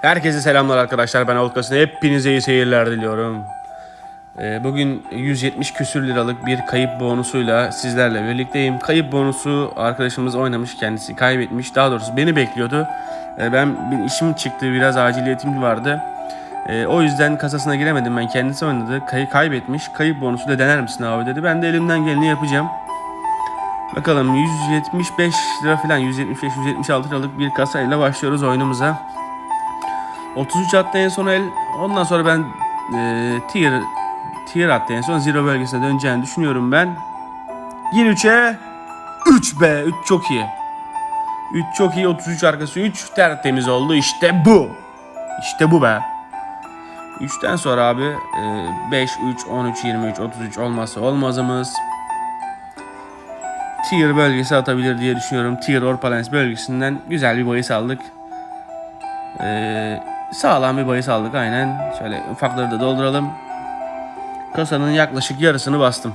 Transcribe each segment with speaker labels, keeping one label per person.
Speaker 1: Herkese selamlar arkadaşlar. Ben Olkas'ın. Hepinize iyi seyirler diliyorum. Ee, bugün 170 küsür liralık bir kayıp bonusuyla sizlerle birlikteyim. Kayıp bonusu arkadaşımız oynamış kendisi kaybetmiş. Daha doğrusu beni bekliyordu. Ee, ben bir işim çıktı biraz aciliyetim vardı. Ee, o yüzden kasasına giremedim ben kendisi oynadı. Kayı kaybetmiş. Kayıp bonusu da dener misin abi dedi. Ben de elimden geleni yapacağım. Bakalım 175 lira falan 175-176 liralık bir kasayla başlıyoruz oyunumuza. 33 attı en son el. Ondan sonra ben e, tier tier attı en son zero bölgesine döneceğini düşünüyorum ben. Yine 3'e 3 be 3 çok iyi. 3 çok iyi 33 arkası 3 tertemiz oldu işte bu. İşte bu be. 3'ten sonra abi e, 5, 3, 13, 23, 33 olmazsa olmazımız. Tier bölgesi atabilir diye düşünüyorum. Tier Orpalens bölgesinden güzel bir bahis aldık. Ee, sağlam bir bahis aldık aynen. Şöyle ufakları da dolduralım. Kasanın yaklaşık yarısını bastım.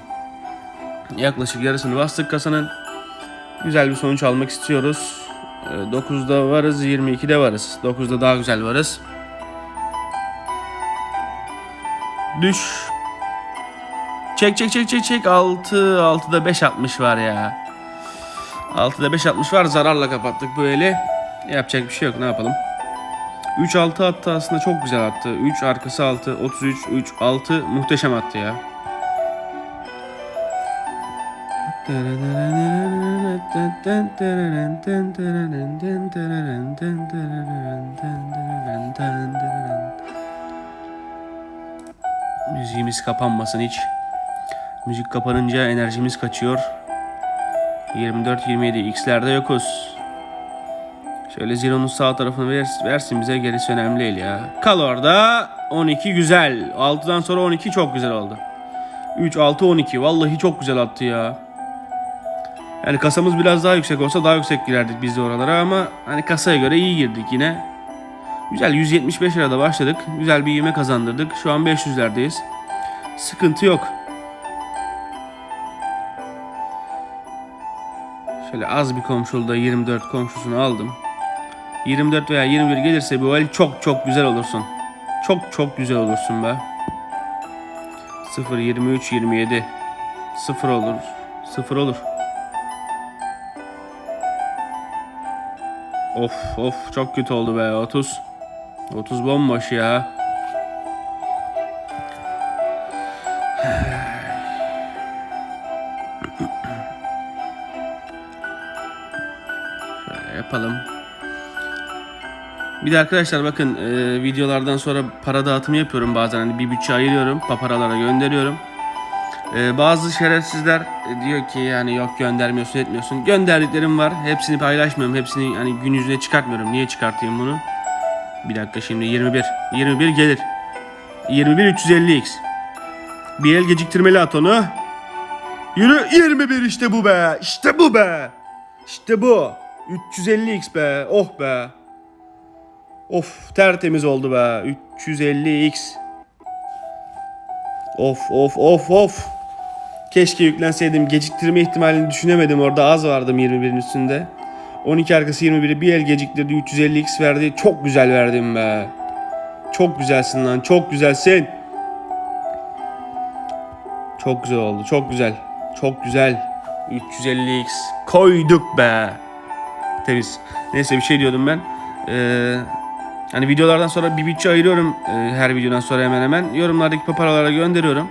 Speaker 1: Yaklaşık yarısını bastık kasanın. Güzel bir sonuç almak istiyoruz. Ee, 9'da varız, 22'de varız. 9'da daha güzel varız. Düş. Çek çek çek çek çek. 6 6'da 5 60 var ya. 6'da 5 60 var. Zararla kapattık böyle. Yapacak bir şey yok. Ne yapalım? 3 6 attı aslında çok güzel attı. 3 arkası 6 33 3 6 muhteşem attı ya. Müziğimiz kapanmasın hiç. Müzik kapanınca enerjimiz kaçıyor. 24-27 X'lerde yokuz. Şöyle Zero'nun sağ tarafını ver, versin bize gerisi önemli değil ya. Kal orada. 12 güzel. 6'dan sonra 12 çok güzel oldu. 3, 6, 12. Vallahi çok güzel attı ya. Yani kasamız biraz daha yüksek olsa daha yüksek girerdik biz de oralara ama hani kasaya göre iyi girdik yine. Güzel 175 lirada başladık. Güzel bir ivme kazandırdık. Şu an 500'lerdeyiz. Sıkıntı yok. Şöyle az bir komşulda 24 komşusunu aldım. 24 veya 21 gelirse bu el çok çok güzel olursun. Çok çok güzel olursun be. 0 23 27 0 olur. 0 olur. Of of çok kötü oldu be 30. 30 bomboş ya. Yapalım. Bir de arkadaşlar bakın e, videolardan sonra para dağıtımı yapıyorum bazen hani bir bütçe ayırıyorum paparalara gönderiyorum. E, bazı şerefsizler e, diyor ki yani yok göndermiyorsun etmiyorsun. Gönderdiklerim var hepsini paylaşmıyorum hepsini hani gün yüzüne çıkartmıyorum. Niye çıkartayım bunu? Bir dakika şimdi 21. 21 gelir. 21 350x. Bir el geciktirmeli at onu. Yürü 21 işte bu be. İşte bu be. İşte bu. 350x be. Oh be. Of tertemiz oldu be. 350x. Of of of of. Keşke yüklenseydim. Geciktirme ihtimalini düşünemedim. Orada az vardım 21'in üstünde. 12 arkası 21'i bir el geciktirdi. 350x verdi. Çok güzel verdim be. Çok güzelsin lan. Çok güzelsin. Çok güzel oldu. Çok güzel. Çok güzel. 350x. Koyduk be. Temiz. Neyse bir şey diyordum ben. Ee, hani videolardan sonra bir bütçe ayırıyorum. e, her videodan sonra hemen hemen. Yorumlardaki paparalara gönderiyorum.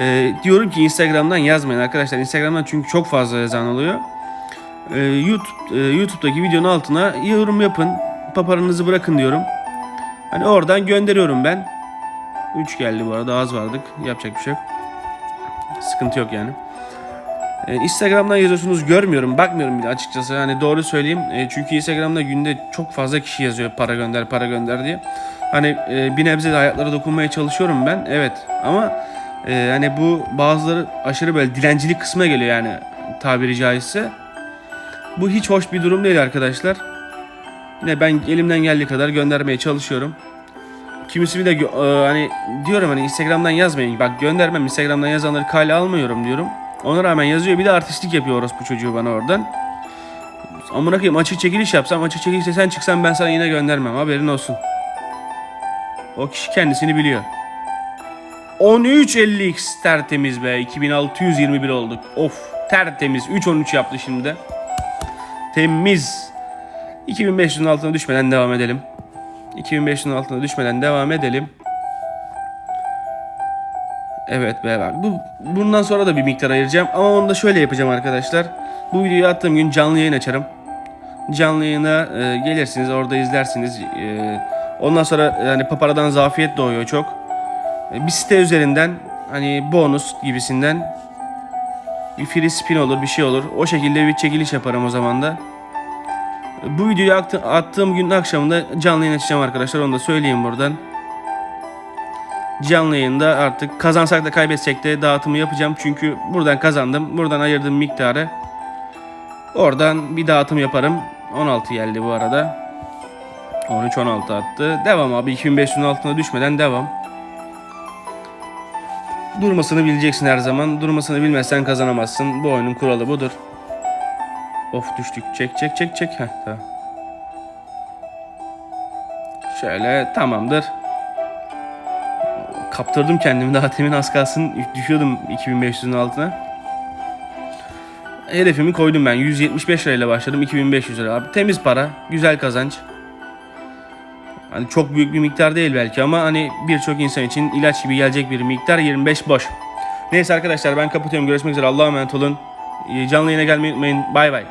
Speaker 1: Ee, diyorum ki Instagram'dan yazmayın arkadaşlar. Instagram'dan çünkü çok fazla yazan oluyor. Ee, YouTube e, YouTube'daki videonun altına yorum yapın. Paparanızı bırakın diyorum. Hani oradan gönderiyorum ben. 3 geldi bu arada az vardık. Yapacak bir şey yok. Sıkıntı yok yani. Ee, Instagram'dan yazıyorsunuz görmüyorum. Bakmıyorum bile açıkçası. Hani doğru söyleyeyim. Ee, çünkü Instagram'da günde çok fazla kişi yazıyor para gönder para gönder diye. Hani e, bir nebze de hayatlara dokunmaya çalışıyorum ben. Evet ama e, hani bu bazıları aşırı böyle dilencilik kısmına geliyor yani tabiri caizse. Bu hiç hoş bir durum değil arkadaşlar. Yine ben elimden geldiği kadar göndermeye çalışıyorum. Kimisi bir de e, hani diyorum hani Instagram'dan yazmayın. Bak göndermem Instagram'dan yazanları kale almıyorum diyorum. Ona rağmen yazıyor bir de artistlik yapıyor orospu çocuğu bana oradan. Amına koyayım açık çekiliş yapsam açık çekilişte sen çıksan ben sana yine göndermem haberin olsun. O kişi kendisini biliyor. 13.50x tertemiz be 2621 olduk. Of tertemiz 3.13 yaptı şimdi de. Temiz. 2500'ün altına düşmeden devam edelim. 2500'ün altına düşmeden devam edelim. Evet be bak. Bu, bundan sonra da bir miktar ayıracağım. Ama onu da şöyle yapacağım arkadaşlar. Bu videoyu attığım gün canlı yayın açarım. Canlı yayına e, gelirsiniz orada izlersiniz. E, ondan sonra yani paparadan zafiyet doğuyor çok. E, bir site üzerinden hani bonus gibisinden bir free spin olur bir şey olur. O şekilde bir çekiliş yaparım o zaman da. Bu videoyu attı- attığım günün akşamında canlı yayın açacağım arkadaşlar. Onu da söyleyeyim buradan. Canlı yayında artık kazansak da kaybetsek de dağıtımı yapacağım. Çünkü buradan kazandım. Buradan ayırdığım miktarı oradan bir dağıtım yaparım. 16 geldi bu arada. 13-16 attı. Devam abi 2500'ün altına düşmeden devam. Durmasını bileceksin her zaman. Durmasını bilmezsen kazanamazsın. Bu oyunun kuralı budur. Of düştük. Çek çek çek çek. Heh, tamam. Şöyle tamamdır. Kaptırdım kendimi daha temin az kalsın düşüyordum 2500'ün altına. Hedefimi koydum ben. 175 lirayla başladım. 2500 lira. Abi temiz para. Güzel kazanç. Hani çok büyük bir miktar değil belki ama hani birçok insan için ilaç gibi gelecek bir miktar 25 boş. Neyse arkadaşlar ben kapatıyorum. Görüşmek üzere. Allah'a emanet olun. Ee, Canlı yayına gelmeyi unutmayın. Bay bay.